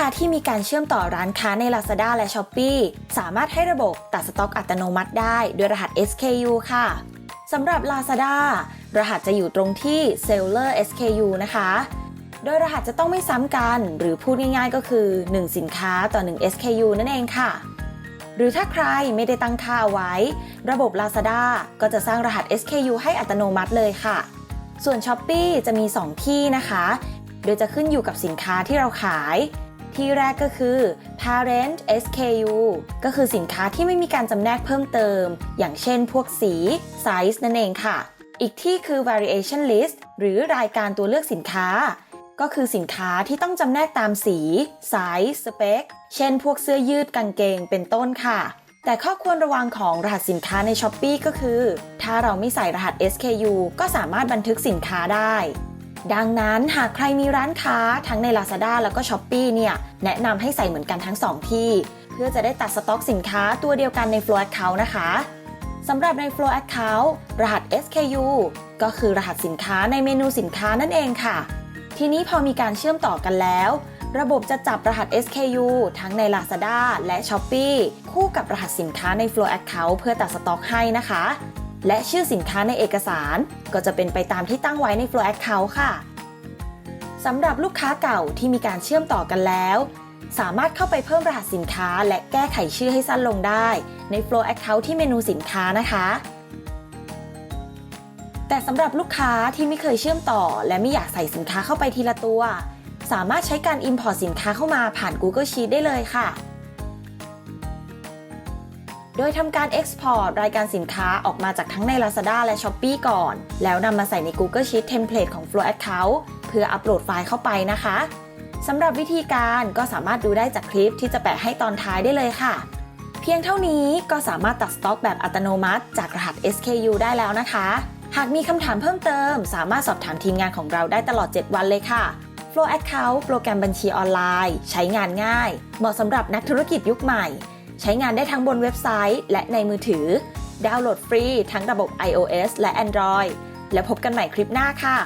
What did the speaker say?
ค้าที่มีการเชื่อมต่อร้านค้าใน Lazada และ Shopee สามารถให้ระบบตัดสต็อกอัตโนมัติได้ด้วยรหัส SKU ค่ะสำหรับ Lazada รหัสจะอยู่ตรงที่ Seller SKU นะคะ โดยรหัสจะต้องไม่ซ้ำกัน หรือพูดง่ายๆก็คือ 1 สินค้าต่อ 1 SKU นั่นเองค่ะ หรือถ้าใครไม่ได้ตั้งค่าเอาไว้ ระบบ Lazada ก็จะสร้างรหัส SKU ให้อัตโนมัติเลยค่ะ ส่วน Shopee จะมี 2 ที่นะคะ โดยจะขึ้นอยู่กับสินค้าที่เราขาย ที่แรกก็คือ parent SKU ก็คือสินค้าที่ไม่มีการจำแนกเพิ่มเติม อย่างเช่นพวกสี size นั่นเองค่ะ อีกที่คือ variation list หรือรายการตัวเลือกสินค้า ก็คือสินค้าที่ต้องจำแนกตามสี size spec เช่นพวกเสื้อยืดกางเกงเป็นต้นค่ะ แต่ข้อควรระวังของรหัสสินค้าใน s h อ p e e ก็คือ ถ้าเราไม่ใส่รหัส SKU ก็สามารถบันทึกสินค้าได้ ดังนั้นหากใครมีร้านค้าทั้งใน Lazada แล้วก็ s h อ p e e เนี่ยแนะนำให้ใส่เหมือนกันทั้ง 2 ที่ เพื่อจะได้ตัดสต็อกสินค้าตัวเดียวกันใน Flow Account นะคะสำหรับใน Flow Account รหัส SKU ก็คือรหัสสินค้าในเมนูสินค้านั่นเองค่ะ ทีนี้พอมีการเชื่อมต่อกันแล้ว ระบบจะจับรหัส SKU ทั้งใน Lazada และ Shopee คู่กับรหัสสินค้าใน Flow Account เพื่อตัดสต็อกให้นะคะ และชื่อสินค้าในเอกสาร ก็จะเป็นไปตามที่ตั้งไว้ใน Flow Account ค่ะสำหรับลูกค้าเก่าที่มีการเชื่อมต่อกันแล้ว สามารถเข้าไปเพิ่มรหัสสินค้า และแก้ไขชื่อให้สั้นลงได้ ใน Flow Account ที่เมนูสินค้านะคะ แต่สำหรับลูกค้าที่ไม่เคยเชื่อมต่อ และไม่อยากใส่สินค้าเข้าไปทีละตัว สามารถใช้การ Import สินค้าเข้ามาผ่าน Google Sheet ได้เลยค่ะ โดยทำการ Export รายการสินค้าออกมาจากทั้งใน Lazada และ Shopee ก่อน แล้วนำมาใส่ใน Google Sheet Template ของ Flow Account เพื่ออัปโหลดไฟล์เข้าไปนะคะสำหรับวิธีการก็สามารถดูได้จากคลิปที่จะแปะให้ตอนท้ายได้เลยค่ะ เพียงเท่านี้ก็สามารถตัดสต็อกแบบอัตโนมัติ จากรหัส SKU ได้แล้วนะคะ หากมีคำถามเพิ่มเติม สามารถสอบถามทีมงานของเราได้ตลอด 7 วันเลยค่ะ Flow Account โปรแกรมบัญชีออนไลน์ ใช้งานง่าย เหมาะสำหรับนักธุรกิจยุคใหม่ ใช้งานได้ทั้งบนเว็บไซต์ และในมือถือ ดาวน์โหลดฟรีทั้งระบบ iOS และ Android แล้วพบกันใหม่คลิปหน้าค่ะ